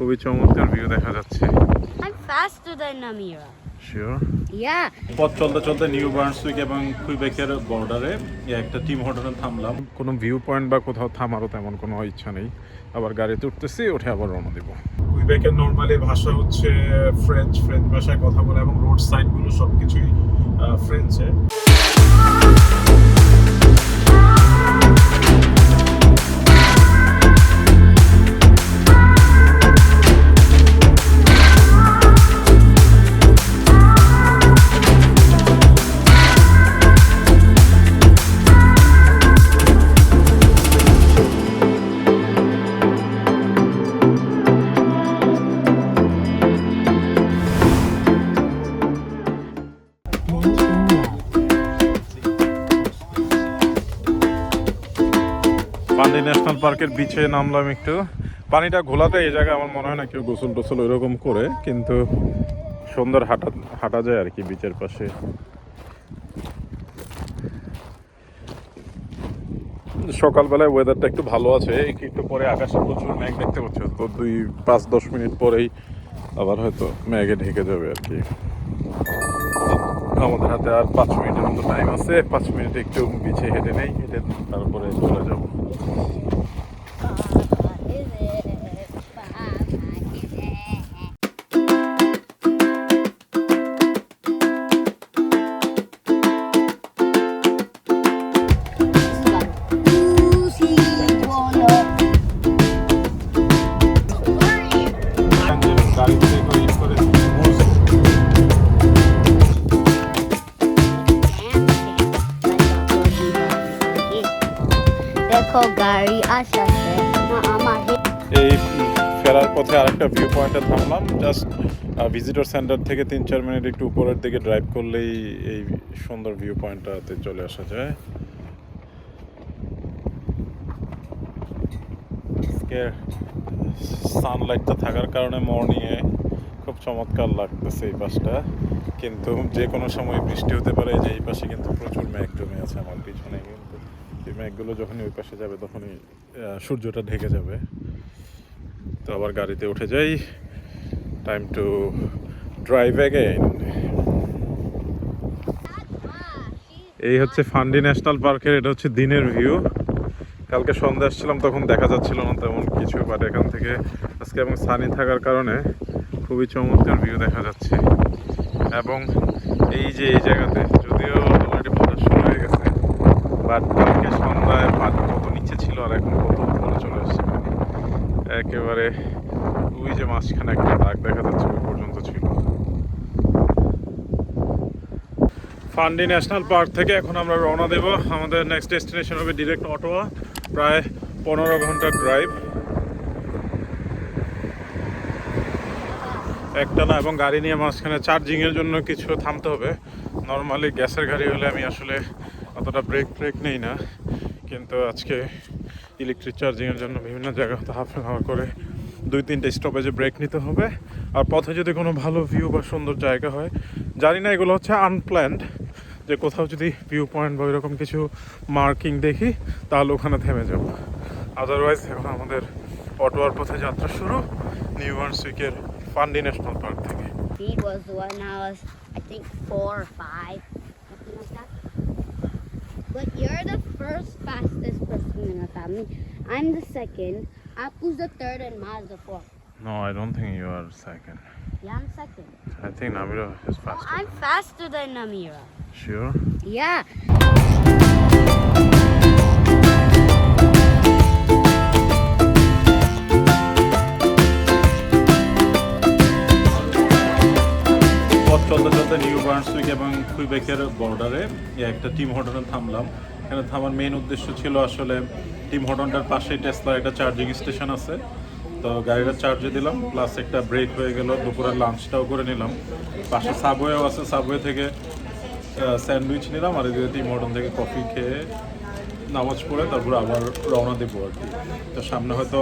খুবই চমৎকার ভিউ দেখা যাচ্ছে। I'm faster than Namira. Sure Yeah. পথ চলতে চলতে নিউ বার্নসুইক এবং কুইবেকের বর্ডারে একটা টিম হোটেলে থামলাম। কোনো ভিউ পয়েন্ট বা কোথাও থামারও তেমন কোনো ইচ্ছা নেই। আবার গাড়িতে উঠতেছি উঠে আবার রওনা দিব। কুইবেকের নর্মালি ভাষা হচ্ছে ফ্রেঞ্চ ফ্রেঞ্চ ভাষায় কথা বলে এবং রোড সাইডগুলো সব কিছুই ফ্রেঞ্চে পার্কের বিচে নামলাম একটু। পানিটা ঘোলাতে এই জায়গায় আমার মনে হয় না কেউ গোসল টোসল ওইরকম করে, কিন্তু সুন্দর হাঁটা হাঁটা যায় আর কি বিচের পাশে। সকালবেলায় ওয়েদারটা একটু ভালো আছে, একটু পরে আকাশে প্রচুর মেঘ দেখতে পাচ্ছ। তো দুই, পাঁচ, দশ মিনিট পরেই আবার হয়তো মেঘে ঢেকে যাবে আর কি। আমাদের হাতে আর পাঁচ মিনিটের মতো টাইম আছে, পাঁচ মিনিট একটু বিছে হেঁটে নেই, হেঁটে তারপরে চলে যাব। গাড়ি আসছে এই ফেরার পথে আরেকটা ভিউ পয়েন্টে থামলাম। জাস্ট ভিজিটর সেন্টার থেকে তিন চার মিনিট একটু উপরের দিকে ড্রাইভ করলেই এই সুন্দর ভিউ পয়েন্টটাতে চলে আসা যায়। সানলাইটটা থাকার কারণে মর্নিংয়ে খুব চমৎকার লাগতেছে এই পাশটা কিন্তু যে কোনো সময় বৃষ্টি হতে পারে যে এই পাশে কিন্তু প্রচুর মেঘ জমে আছে আমার পিছনে। এই মেঘগুলো যখনই ওই পাশে যাবে তখনই সূর্যটা ঢেকে যাবে। তো আবার গাড়িতে উঠে যাই। টাইম টু ড্রাইভ অ্যাগেন এই হচ্ছে ফান্ডি ন্যাশনাল পার্কের এটা হচ্ছে দিনের ভিউ কালকে সন্ধ্যা আসছিলাম, তখন দেখা যাচ্ছিল না তেমন কিছু বাট এখান থেকে আজকে এবং সানি থাকার কারণে খুবই চমৎকার ভিউ দেখা যাচ্ছে। এবং এই যে এই জায়গাতে, যদিও অলরেডি পড়া শুরু হয়ে গেছে বাট সন্ধ্যায় পানি কত নিচে ছিল আর এখন কত উপরে চলে আসছে পানি। একেবারে ওই যে মাঝখানে একটা দাগ দেখা যাচ্ছে, ওই পর্যন্ত ছিল। ফান্ডি ন্যাশনাল পার্ক থেকে এখন আমরা রওনা দেব। আমাদের নেক্সট ডেস্টিনেশন হবে ডিরেক্ট অটোয়া প্রায় পনেরো ঘণ্টার ড্রাইভ একটানা এবং গাড়ি নিয়ে মাঝখানে চার্জিংয়ের জন্য কিছু থামতে হবে। নর্মালি গ্যাসের গাড়ি হলে আমি আসলে অতটা ব্রেক ব্রেক নেই না। কিন্তু আজকে ইলেকট্রিক চার্জিংয়ের জন্য বিভিন্ন জায়গা হতে হাফ আওয়ার করে দুই তিনটে স্টপেজে ব্রেক নিতে হবে। আর পথে যদি কোনো ভালো ভিউ বা সুন্দর জায়গা হয় জানি না এগুলো হচ্ছে আনপ্ল্যান্ড যে কোথাও যদি ভিউ পয়েন্ট বা এরকম কিছু মার্কিং দেখি তাহলে ওখানে থেমে যাব। আদারওয়াইজ এখন আমাদের অটোয়ার পথে যাত্রা শুরু নিউ বার্নসুইকের ফান্ডি ন্যাশনাল পার্ক থেকে। He was I was, I think, four or five. But you're the first fastest person in our family. I'm the second. Apu's the third, and Ma's the fourth. No, I don't think you are second. Yeah, I'm second. I think Namira is Oh, faster. I'm faster than Namira. Sure? Yeah. চলতে চলতে new বার্নসুইক এবং কুইবেকের বর্ডারে একটা team হোটেলে থামলাম। এখানে থামার main উদ্দেশ্য ছিল আসলে টিম হোটেলটার পাশেই টেসলার একটা চার্জিং স্টেশন আছে। তো গাড়িটা চার্জে দিলাম প্লাস একটা ব্রেক হয়ে গেল, দুপুরের লাঞ্চটাও করে নিলাম। পাশে সাবওয়েও আছে সাবওয়ে থেকে স্যান্ডউইচ নিলাম আর এদিকে টিম হোটেল থেকে কফি খেয়ে নামাজ পড়ে তারপর আবার রওনা দেবো আর কি। তো সামনে হয়তো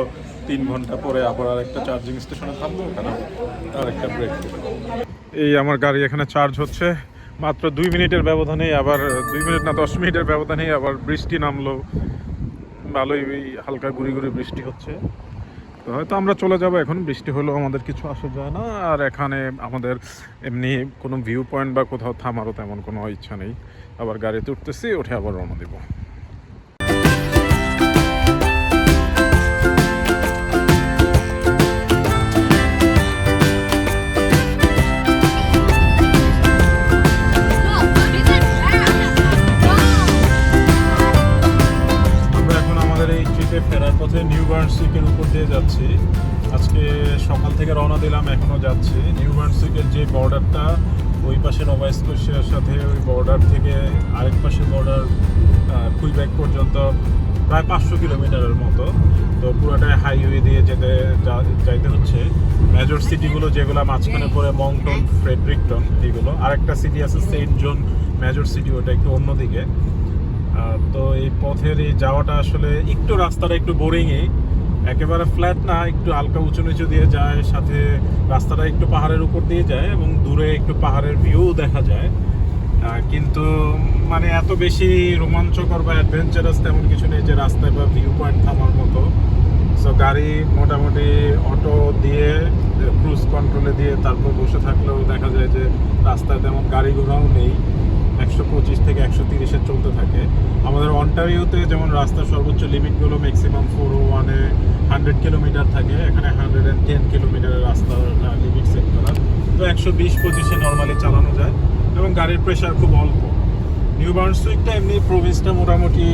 তিন ঘণ্টা পরে আবার আর একটা চার্জিং স্টেশনে থামবো, ওখানে আর একটা ব্রেক এই আমার গাড়ি এখানে চার্জ হচ্ছে। মাত্র দুই মিনিটের ব্যবধানেই আবার, দুই মিনিট না দশ মিনিটের ব্যবধানেই আবার বৃষ্টি নামলো। ভালোই হালকা গুড়ি গুড়ি বৃষ্টি হচ্ছে। তো হয়তো আমরা চলে যাব এখন, বৃষ্টি হলেও আমাদের কিছু আসা যায় না। আর এখানে আমাদের এমনি কোনো ভিউ পয়েন্ট বা কোথাও থামারও তেমন কোনো ইচ্ছা নেই। আবার গাড়িতে উঠতেছি, উঠে আবার রওনা দিব। নিউ যে বর্ডারটা ওই পাশে নোভা স্কোশিয়ার সাথে ওই বর্ডার থেকে আরেক পাশে বর্ডার কুইব্যাক পর্যন্ত প্রায় পাঁচশো কিলোমিটারের মতো। তো পুরোটাই হাইওয়ে দিয়ে যেতে যা- যাইতে হচ্ছে। মেজর সিটিগুলো যেগুলো মাঝখানে পড়ে মংটন ফ্রেডরিকটন এগুলো আরেকটা সিটি আছে সেন্ট জন মেজর সিটি ওটা একটু অন্যদিকে। তো এই পথের এই যাওয়াটা আসলে একটু রাস্তাটা একটু বোরিংই একেবারে ফ্ল্যাট না, একটু হালকা উঁচু নিচু দিয়ে যায়, সাথে রাস্তাটা একটু পাহাড়ের উপর দিয়ে যায় এবং দূরে একটু পাহাড়ের ভিউ দেখা যায়। কিন্তু মানে এত বেশি রোমাঞ্চকর বা অ্যাডভেঞ্চারাস তেমন কিছু নেই যে রাস্তায় বা ভিউ পয়েন্ট থামার মতো। সো গাড়ি মোটামুটি অটো দিয়ে ক্রুজ কন্ট্রোলে দিয়ে তারপর বসে থাকলেও দেখা যায় যে রাস্তায় তেমন গাড়ি ঘোড়াও নেই। একশো পঁচিশ থেকে একশো তিরিশে চলতে থাকে। আমাদের অন্টারিওতে যেমন রাস্তার সর্বোচ্চ লিমিটগুলো ম্যাক্সিমাম ফোর ও ওয়ানে হান্ড্রেড কিলোমিটার থাকে, এখানে হান্ড্রেড অ্যান্ড টেন কিলোমিটারের রাস্তার লিমিট সেট করা। তো একশো বিশ পঁচিশে নর্মালি চালানো যায় এবং গাড়ির প্রেশার খুব অল্প। নিউ বার্নসুইকটা এমনি প্রভিন্সটা মোটামুটি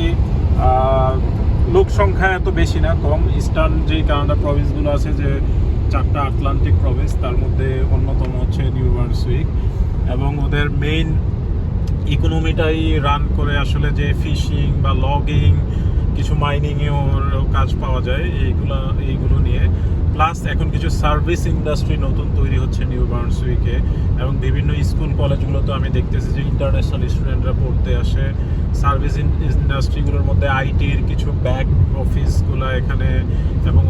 লোক সংখ্যা এত বেশি না, কম। ইস্টার্ন যে কানাডা প্রভিন্সগুলো আছে যে চারটা আটলান্টিক প্রভিন্স তার মধ্যে অন্যতম হচ্ছে নিউ বার্নসুইক এবং ওদের মেইন ইকোনমিটাই রান করে আসলে যে ফিশিং বা লগিং কিছু মাইনিংয়েও কাজ পাওয়া যায় এইগুলো এইগুলো নিয়ে। প্লাস এখন কিছু সার্ভিস ইন্ডাস্ট্রি নতুন তৈরি হচ্ছে নিউ বার্নসুইকে এবং বিভিন্ন স্কুল কলেজগুলোতে আমি দেখতেছি যে ইন্টারন্যাশনাল স্টুডেন্টরা পড়তে আসে। সার্ভিস ইন্ডাস্ট্রিগুলোর মধ্যে আইটির কিছু ব্যাক অফিসগুলো এখানে এবং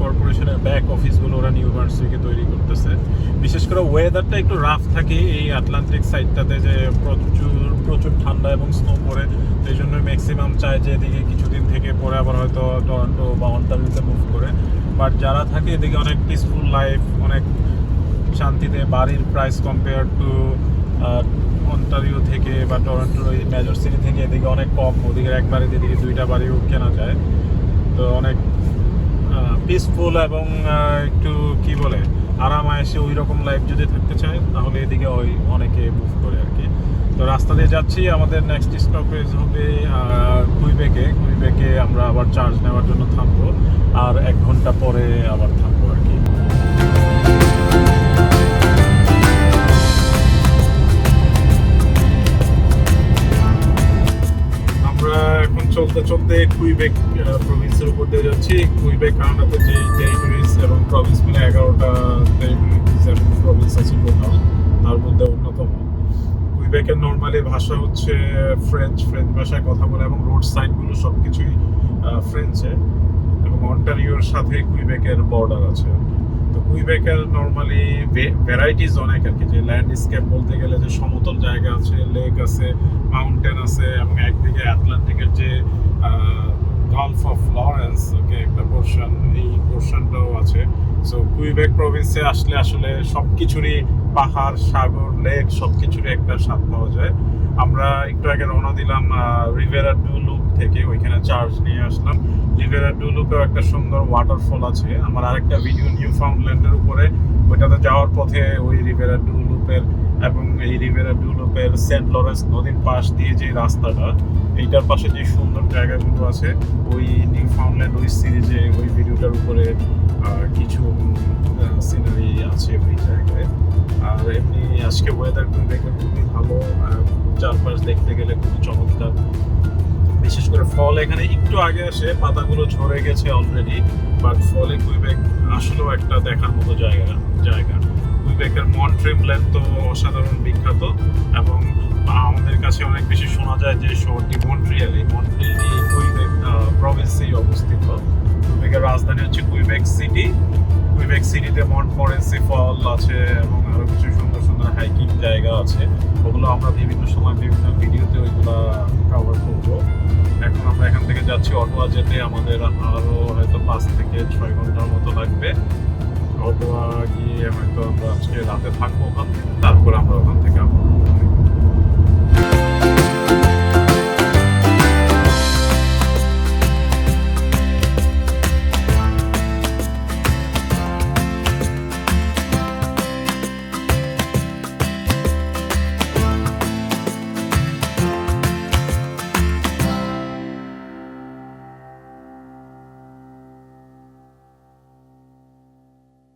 কর্পোরেশনের ব্যাক অফিসগুলো ওরা নিউ বার্নসুইকে তৈরি করতেছে। বিশেষ করে ওয়েদারটা একটু রাফ থাকে এই আটলান্টিক সাইডটাতে যে প্রচুর প্রচুর ঠান্ডা এবং স্নো পড়ে সেই জন্য ম্যাক্সিমাম চায় যে এদিকে কিছুদিন থেকে পরে আবার হয়তো টরন্টো বা অন্টারিওতে মুভ করে। বাট যারা থাকে এদিকে অনেক পিসফুল লাইফ অনেক শান্তিতে বাড়ির প্রাইস কম্পেয়ার টু অন্টারিও থেকে বা টরন্টোর ওই মেজর সিটি থেকে এদিকে অনেক কম। ওদিকে এক বাড়িতে এদিকে দুইটা বাড়িও কেনা যায়। তো অনেক পিসফুল এবং একটু কি বলে আরাম আয়সে ওই রকম লাইফ যদি থাকতে চায়, তাহলে এদিকে ওই অনেকে মুভ করে আর কি। তো রাস্তা দিয়ে যাচ্ছি, আমাদের নেক্সট স্টপেজ হবে কুইবেকে। কুইবেকে আমরা আবার চার্জ নেওয়ার জন্য থামবো, আর এক ঘণ্টা পরে আবার থামবো। এখন চলতে চলতে কুইবেক প্রভিন্সের উপর দিয়ে যাচ্ছি কুইবেক, কানাডাতে যে টেরিটরিজ এবং প্রভিন্স মিলে এগারোটা টেরিটরিজ এবং প্রভিন্স আছে টোটাল, তার মধ্যে অন্যতম কুইবেকের নর্মালি ভাষা হচ্ছে ফ্রেঞ্চ ফ্রেঞ্চ ভাষায় কথা বলে এবং রোড সাইডগুলো সব কিছুই ফ্রেঞ্চে এবং অন্টারিওর সাথে কুইবেকের বর্ডার আছে। তো কুইবেকের নর্মালি ভ্যারাইটিস অনেক আর কি, যে ল্যান্ডস্কেপ বলতে গেলে যে সমতল জায়গা আছে লেক আছে মাউন্টেন আছে, এবং একদিকে আটলান্টিকের যে গালফ অফ লরেন্স ওকে একটা পোর্শন এই পোর্শনটাও আছে। সো কুইবেক প্রভিন্সে আসলে আসলে সব কিছুরই পাহাড়, সাগর লেক সব কিছুরই একটা স্বাদ পাওয়া যায়। আমরা একটু আগে রওনা দিলাম রিভেরা লুপ থেকে, ওইখানে চার্জ নিয়ে আসলাম। রিভেরা লুপেও একটা সুন্দর ওয়াটারফল আছে। আমার আরেকটা ভিডিও নিউ ফাউন্ডল্যান্ডের উপরে ওইটাতে যাওয়ার পথে ওই রিভেরা ডু লুপের এবং এই রিভেরা ডু লুপের সেন্ট লরেন্স নদীর পাশ দিয়ে যে রাস্তাটা, এইটার পাশে যে সুন্দর জায়গাগুলো আছে, ওই নিউ ফাউন্ডল্যান্ড ওই সিরিজে, ওই ভিডিওটার উপরে কিছু সিনারি আছে ওই জায়গায়। আর এমনি আজকে ওয়েদার কিন্তু দেখে খুবই ভালো চারপাশ দেখতে গেলে খুবই চমৎকার। বিশেষ করে ফল এখানে একটু আগে আসে, পাতাগুলো ঝরে গেছে অলরেডি বাট ফলে কুইবেক আসলেও একটা দেখার মতো জায়গা। কুইবেকের তো অসাধারণ বিখ্যাত এবং আমাদের কাছে অনেক বেশি শোনা যায় যে শহরটি মন্ট্রিয়াল। মন্ট্রিয়াল কুইবেক প্রভিন্সেই অবস্থিত। কুইবেকের রাজধানী হচ্ছে কুইবেক সিটি। কুইবেক সিটিতে মন্ট মরেন্সি ফল আছে এবং আরও কিছু সুন্দর সুন্দর হাইকিং জায়গা আছে। ওগুলো আমরা বিভিন্ন সময় বিভিন্ন ভিডিওতে ওইগুলা কভার করব। এখন আমরা এখান থেকে যাচ্ছি অটোয়া যেতে। আমাদের আরও হয়তো পাঁচ থেকে ছয় অথবা গিয়ে হয়তো আমরা রাতে থাকবো তারপর আমরা ওখান থেকে আবার